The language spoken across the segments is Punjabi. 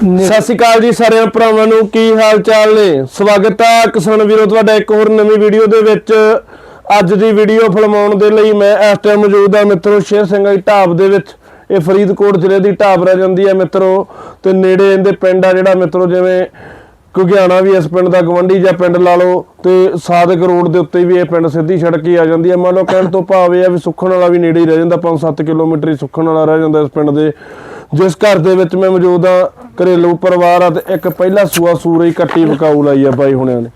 ਸਤਿ ਸ਼੍ਰੀ ਅਕਾਲ ਜੀ ਸਾਰਿਆਂ ਭਰਾਵਾਂ ਨੂੰ, ਕੀ ਹਾਲ ਚਾਲ ਨੇ? ਸਵਾਗਤ ਆ ਕਿਸਾਨ ਵੀਰੋ, ਤੁਹਾਡਾ ਇੱਕ ਹੋਰ ਨਵੀਂ ਵੀਡੀਓ ਦੇ ਵਿੱਚ। ਅੱਜ ਦੀ ਵੀਡੀਓ ਫਿਲਮਾਉਣ ਦੇ ਲਈ ਮੈਂ ਇਸ ਟਾਈਮ ਮੌਜੂਦ ਹਾਂ ਮਿੱਤਰੋ, ਸ਼ੇਰ ਸਿੰਘ ਦੀ ਢਾਬ ਦੇ ਵਿੱਚ। ਇਹ ਫਰੀਦਕੋਟ ਜ਼ਿਲ੍ਹੇ ਦੀ ਢਾਬ ਰਹਿ ਜਾਂਦੀ ਹੈ ਮਿੱਤਰੋ। ਤੇ ਨੇੜੇ ਇਹਦੇ ਪਿੰਡ ਆ ਜਿਹੜਾ ਮਿੱਤਰੋ, ਜਿਵੇਂ ਕੁਗਿਆਣਾ ਵੀ ਇਸ ਪਿੰਡ ਦਾ ਗਵੰਡੀ ਜਾਂ ਪਿੰਡ ਲਾ ਲਓ, ਤੇ ਸਾਦਕ ਰੋਡ ਦੇ ਉੱਤੇ ਵੀ ਇਹ ਪਿੰਡ ਸਿੱਧੀ ਸੜਕ ਹੀ ਆ ਜਾਂਦੀ ਹੈ ਮੰਨ ਲਓ ਕਹਿਣ ਤੋਂ ਭਾਵ ਇਹ ਆ ਵੀ ਸੁੱਖਣ ਵਾਲਾ ਵੀ ਨੇੜੇ ਹੀ ਰਹਿ ਜਾਂਦਾ 5-7 ਕਿਲੋਮੀਟਰ ਹੀ ਸੁੱਖਣ ਵਾਲਾ ਰਹਿ ਜਾਂਦਾ ਇਸ ਪਿੰਡ ਦੇ। ਜਿਸ ਘਰ ਦੇ ਵਿੱਚ ਮੈਂ ਮੌਜੂਦ ਆ ਘਰੇਲੂ ਪਰਿਵਾਰ ਆ ਤੇ ਇੱਕ ਪਹਿਲਾ ਸੂਆ ਸੂਰਈ ਕੱਟੀ ਵਕਾਊ ਲਾਈ ਆ ਬਾਈ ਹੁਣਿਆਂ ਨੇ।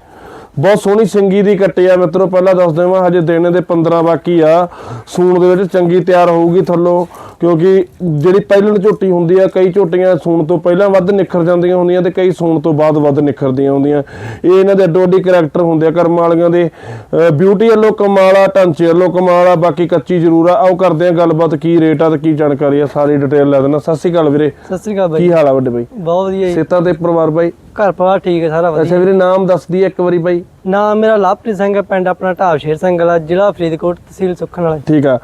ਬਹੁਤ ਸੋਹਣੀ ਸਿੰਗੀ ਦੀ ਕੱਟੀ ਆ ਮਿੱਤਰੋ ਪਹਿਲਾਂ ਦੱਸ ਦੇਵਾਂ ਹਜੇ ਦਿਨ ਦੇ 15 ਬਾਕੀ ਆ। ਸੂਣ ਦੇ ਵਿੱਚ ਚੰਗੀ ਤਿਆਰ ਹੋਊਗੀ ਥੱਲੋਂ ਕਿਉਂਕਿ ਜਿਹੜੀ ਪਹਿਲਣ ਝੋਟੀ ਹੁੰਦੀ ਆ ਕਈ ਝੋਟੀਆਂ ਸੂਣ ਤੋਂ ਪਹਿਲਾਂ ਵੱਧ ਨਿਖਰ ਜਾਂਦੀਆਂ ਹੁੰਦੀਆਂ ਤੇ ਕਈ ਸੂਣ ਤੋਂ ਬਾਅਦ ਵੱਧ ਨਿਖਰਦੀਆਂ ਹੁੰਦੀਆਂ। ਇਹ ਇਹਨਾਂ ਦੇ ਅੱਡੋ ਅੱਡੀ ਕਰੈਕਟਰ ਹੁੰਦੇ ਆ ਕਰਮ ਵਾਲੀਆਂ ਦੇ। ਬਿਊਟੀ ਵੱਲੋਂ ਕਮਾਲ ਆ ਢਾਂਚੇ ਵੱਲੋਂ ਕਮਾਲ ਆ ਬਾਕੀ ਕੱਚੀ ਜ਼ਰੂਰ ਆ। ਆਓ ਕਰਦੇ ਆ ਗੱਲਬਾਤ ਕੀ ਰੇਟ ਆ ਤੇ ਕੀ ਜਾਣਕਾਰੀ ਆ ਸਾਰੀ ਡਿਟੇਲ ਲੈ ਦੇਣਾ ਸਤਿ ਸ਼੍ਰੀ ਅਕਾਲ ਵੀਰੇ। ਸਤਿ ਸ੍ਰੀ ਅਕਾਲ ਬਾਈ। ਕੀ ਹਾਲ ਆ ਵੱਡੇ ਬਾਈ? ਬਹੁਤ ਵਧੀਆ ਜੀ। ਸੇਤਾ ਤੇ ਪਰਿਵਾਰ ਬਾਈ? ਘਰ ਪਰਿਵਾਰ ਠੀਕ ਹੈ ਸਾਰਾ ਅੱਛਾ ਵਧੀਆ। ਵੀਰੇ ਨਾਮ ਦੱਸ ਦਈਏ ਇੱਕ ਵਾਰੀ ਬਾਈ। ਨਾਮ ਮੇਰਾ ਲਵਪ੍ਰੀਤ ਸਿੰਘ ਹੈ ਪਿੰਡ ਆਪਣਾ ਢਾਬ ਸ਼ੇਰ ਸਿੰਘ ਵਾਲਾ ਜ਼ਿਲ੍ਹਾ ਫਰੀਦਕੋਟ ਤਹਿਸੀਲ ਸੁਖਣ ਵਾਲਾ। ਠੀਕ ਆ।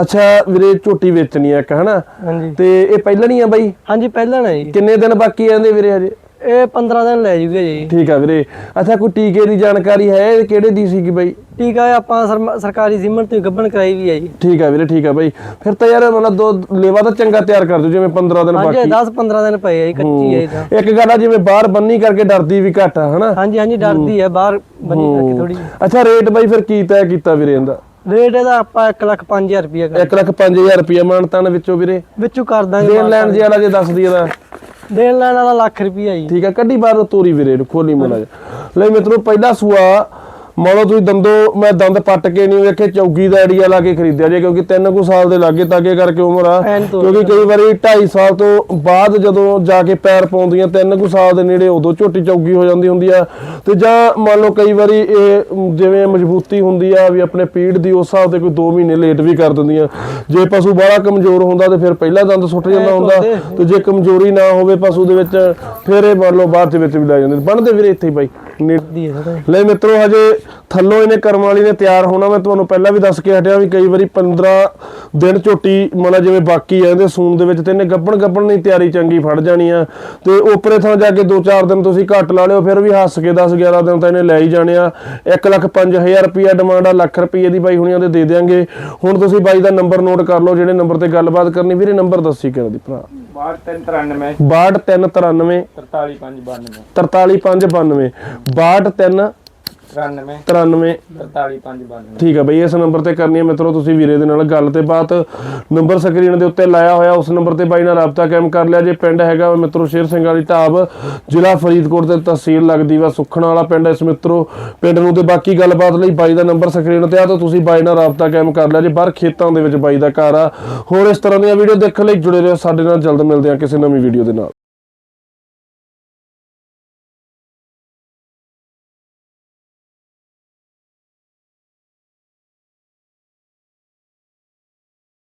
ਅੱਛਾ ਵੀਰੇ ਝੋਟੀ ਵੇਚਣੀ ਆ ਇੱਕ ਹਨਾ? ਹਾਂਜੀ। ਤੇ ਇਹ ਪਹਿਲਾਂ ਨਹੀਂ ਆ ਬਾਈ? ਹਾਂਜੀ ਪਹਿਲਾਂ ਨਾ ਜੀ। ਕਿੰਨੇ ਦਿਨ ਬਾਕੀ ਆਂਦੇ ਵੀਰੇ ਹਜੇ? ਇਹ 15 ਦਿਨ ਲੈ ਜੂਗੇ ਜੀ। ਠੀਕ ਆ ਵੀਰੇ। ਅੱਛਾ ਕੋਈ ਟੀਕੇ ਦੀ ਜਾਣਕਾਰੀ ਹੈ? ਇਹ ਕਿਹੜੇ ਦੀ ਸੀਗੀ ਬਾਈ? ਠੀਕ ਹੈ ਆਪਾਂ ਸਰਮ- ਸਰਕਾਰੀ ਸਿਮਰ ਤੋਂ ਗੱਬਣ ਕਰਾਈ ਵੀ ਹੈ ਜੀ। ਠੀਕ ਆ ਵੀਰੇ ਠੀਕ ਆ ਬਾਈ। ਫਿਰ ਤਾਂ ਯਾਰ ਮਤਲਬ ਦੋ ਲੇਵਾ ਤਾਂ ਚੰਗਾ ਤਿਆਰ ਕਰ ਦਿਓ ਜਿਵੇਂ 15 ਦਿਨ ਹਾਂਜੀ ਬਾਕੀ। 10 15 ਦਿਨ ਪਏ ਆ ਜੀ ਕੱਚੀ ਹੈ। ਇਹ ਤਾਂ। ਇੱਕ ਗੱਲ ਆ ਜਿਵੇਂ ਬਾਹਰ ਬੰਨੀ ਕਰਕੇ ਡਰਦੀ ਵੀ ਘੱਟ ਆ ਹਨਾ? ਹਾਂਜੀ ਹਾਂਜੀ ਡਰਦੀ ਹੈ ਬਾਹਰ ਬਣੀ ਕਰਕੇ ਥੋੜੀ ਅੱਛਾ ਰੇਟ ਬਾਈ ਫਿਰ ਕੀ ਤੈਅ ਕੀਤਾ ਵੀਰੇ ਇਹਦਾ? ਰੇਟ ਇਹਦਾ ਆਪਾਂ 1 ਲੱਖ 5000 ਰੁਪਏ ਕਰ 1 ਲੱਖ 5000 ਰੁਪਏ ਮਾਨਤਾਨ ਵਿੱਚੋਂ ਵੀਰੇ। ਵਿੱਚੋਂ ਕਰ ਦਾਂਗੇ ਦੇਣ ਲੈਣ ਜੀ ਵਾਲਾ ਜੇ ਦੱਸ ਦਈਏ ਦਾ ਦੇਣ ਲੈਣ ਵਾਲਾ ਲੱਖ ਰੁਪਏ ਜੀ ਠੀਕ ਆ, ਕੱਢੀ ਬਾਹਰ ਤੋਰੀ ਵੀਰੇ ਨੂੰ, ਖੋਲੀ ਮੋਲਾ ਲੈ ਮਿੱਤਰੋ, ਪਹਿਲਾ ਸੂਆ ਮੰਨ ਲਓ ਤੁਸੀਂ ਦੰਦੋ ਮੈਂ ਦੰਦ ਪੱਟ ਕੇ ਨਹੀਂ ਵੇਖੇ ਚੌਗੀ ਦਾ ਆਈਡੀਆ ਲਾ ਕੇ ਖਰੀਦਿਆ ਜੇ ਕਿਉਂਕਿ 3 ਕੁ ਸਾਲ ਦੇ ਲਾਗੇ ਤਾਗੇ ਕਰਕੇ ਉਮਰ ਆ। ਕਿਉਂਕਿ ਕਈ ਵਾਰੀ 2.5 ਸਾਲ ਤੋਂ ਬਾਅਦ ਜਦੋਂ ਜਾ ਕੇ ਪੈਰ ਪਾਉਂਦੀਆਂ 3 ਕੁ ਸਾਲ ਦੇ ਨੇੜੇ ਉਦੋਂ ਝੋਟੀ ਚੌਗੀ ਹੋ ਜਾਂਦੀ ਹੁੰਦੀ ਆ। ਤੇ ਜਾਂ ਮੰਨ ਲਓ ਕਈ ਵਾਰੀ ਇਹ ਜਿਵੇਂ ਮਜ਼ਬੂਤੀ ਹੁੰਦੀ ਆ ਵੀ ਆਪਣੇ ਪੀੜ ਦੀ ਉਸ ਹਿਸਾਬ ਤੇ ਕੋਈ 2 ਮਹੀਨੇ ਲੇਟ ਵੀ ਕਰ ਦਿੰਦੀਆਂ। ਜੇ ਪਸ਼ੂ ਬੜਾ ਕਮਜ਼ੋਰ ਹੁੰਦਾ ਤੇ ਫਿਰ ਪਹਿਲਾ ਦੰਦ ਸੁੱਟ ਜਾਂਦਾ ਹੁੰਦਾ। ਤੇ ਜੇ ਕਮਜ਼ੋਰੀ ਨਾ ਹੋਵੇ ਪਸ਼ੂ ਦੇ ਵਿੱਚ ਫਿਰ ਇਹ ਮੰਨ ਲਓ ਬਾਅਦ ਦੇ ਵਿੱਚ ਵੀ ਲੈ ਜਾਂਦੇ ਬਣਦੇ ਵੀਰੇ ਇੱਥੇ ਹੀ ਬਾਈ। ਲੈ ਮਿੱਤਰੋ ਹਜੇ ਥੱਲੋਂ ਇਹਨੇ ਕਰਮ ਵਾਲੀ ਨੇ ਤਿਆਰ ਹੋਣਾ ਮੈਂ ਤੁਹਾਨੂੰ ਪਹਿਲਾਂ ਵੀ ਦੱਸ ਕੇ ਹਟਿਆ ਵੀ ਕਈ ਵਾਰੀ 15 ਦਿਨ ਝੋਟੀ ਮਤਲਬ ਜਿਵੇਂ ਬਾਕੀ ਆ ਇਹਦੇ ਸੂਨ ਦੇ ਵਿੱਚ ਤੇ ਇਹਨੇ ਗੱਬਣ ਗੱਬਣ ਨਹੀਂ ਤਿਆਰੀ ਚੰਗੀ ਫੜ ਜਾਣੀ ਆ। ਤੇ ਉਪਰੇ ਥਾਂ ਜਾ ਕੇ 2-4 ਦਿਨ ਤੁਸੀਂ ਘੱਟ ਲਾ ਲਿਓ ਫਿਰ ਵੀ ਹੱਸ ਕੇ 10-11 ਦਿਨ ਤਾਂ ਇਹਨੇ ਲੈ ਹੀ ਜਾਣੇ ਆ। 1 ਲੱਖ 5000 ਰੁਪਿਆ ਡਿਮਾਂਡ ਆ ਲੱਖ ਰੁਪਏ ਦੀ ਬਾਈ ਹੁਣੀਆਂ ਦੇ ਦੇ ਦਿਆਂਗੇ। ਹੁਣ ਤੁਸੀਂ ਬਾਈ ਦਾ ਨੰਬਰ ਨੋਟ ਕਰ ਲਓ ਜਿਹੜੇ ਨੰਬਰ ਤੇ ਗੱਲਬਾਤ ਕਰਨੀ ਵੀਰੇ ਨੰਬਰ ਦੱਸੀ ਕਿਹੜਾ ਦੀ ਭਰਾ? 6393 62393 43592 43592 62393 93 43592 ਠੀਕ ਆ ਬਈ ਇਸ ਨੰਬਰ ਤੇ ਕਰਨੀ ਹੈ ਮਿੱਤਰੋ ਤੁਸੀਂ ਵੀਰੇ ਦੇ ਨਾਲ ਗੱਲ ਤੇ ਬਾਤ। ਨੰਬਰ ਸਕਰੀਨ ਦੇ ਉੱਤੇ ਲਾਇਆ ਹੋਇਆ ਉਸ ਨੰਬਰ ਤੇ ਬਾਈ ਨਾਲ ਰਾਬਤਾ ਕਾਇਮ ਕਰ ਲਿਆ। ਜੇ ਪਿੰਡ ਹੈਗਾ ਮਿੱਤਰੋ ਸ਼ੇਰ ਸਿੰਘ ਵਾਲੀ ਢਾਬ ਜ਼ਿਲ੍ਹਾ ਫਰੀਦਕੋਟ ਤੇ ਤਹਿਸੀਲ ਲੱਗਦੀ ਵਾ ਸੁਖਣਾ ਵਾਲਾ ਪਿੰਡ ਇਸ ਮਿੱਤਰੋ। ਪਿੰਡ ਨੂੰ ਤੇ ਬਾਕੀ ਗੱਲਬਾਤ ਲਈ ਬਾਈ ਦਾ ਨੰਬਰ ਸਕਰੀਨ ਤੇ ਆ ਤਾਂ ਤੁਸੀਂ ਬਾਈ ਨਾਲ ਰਾਬਤਾ ਕਾਇਮ ਕਰ ਲਿਆ। ਜੇ ਬਾਹਰ ਖੇਤਾਂ ਦੇ ਵਿੱਚ ਬਾਈ ਦਾ ਘਰ ਆ ਹੋਰ ਇਸ ਤਰ੍ਹਾਂ ਦੀਆਂ ਵੀਡੀਓ ਦੇਖਣ ਲਈ ਜੁੜੇ ਰਹੋ। ਸਾਡੇ ਨਾਲ ਜਲਦ ਮਿਲਦੇ ਆ ਕਿਸੇ ਨਵੀਂ ਵੀਡੀਓ ਦੇ ਨਾਲ।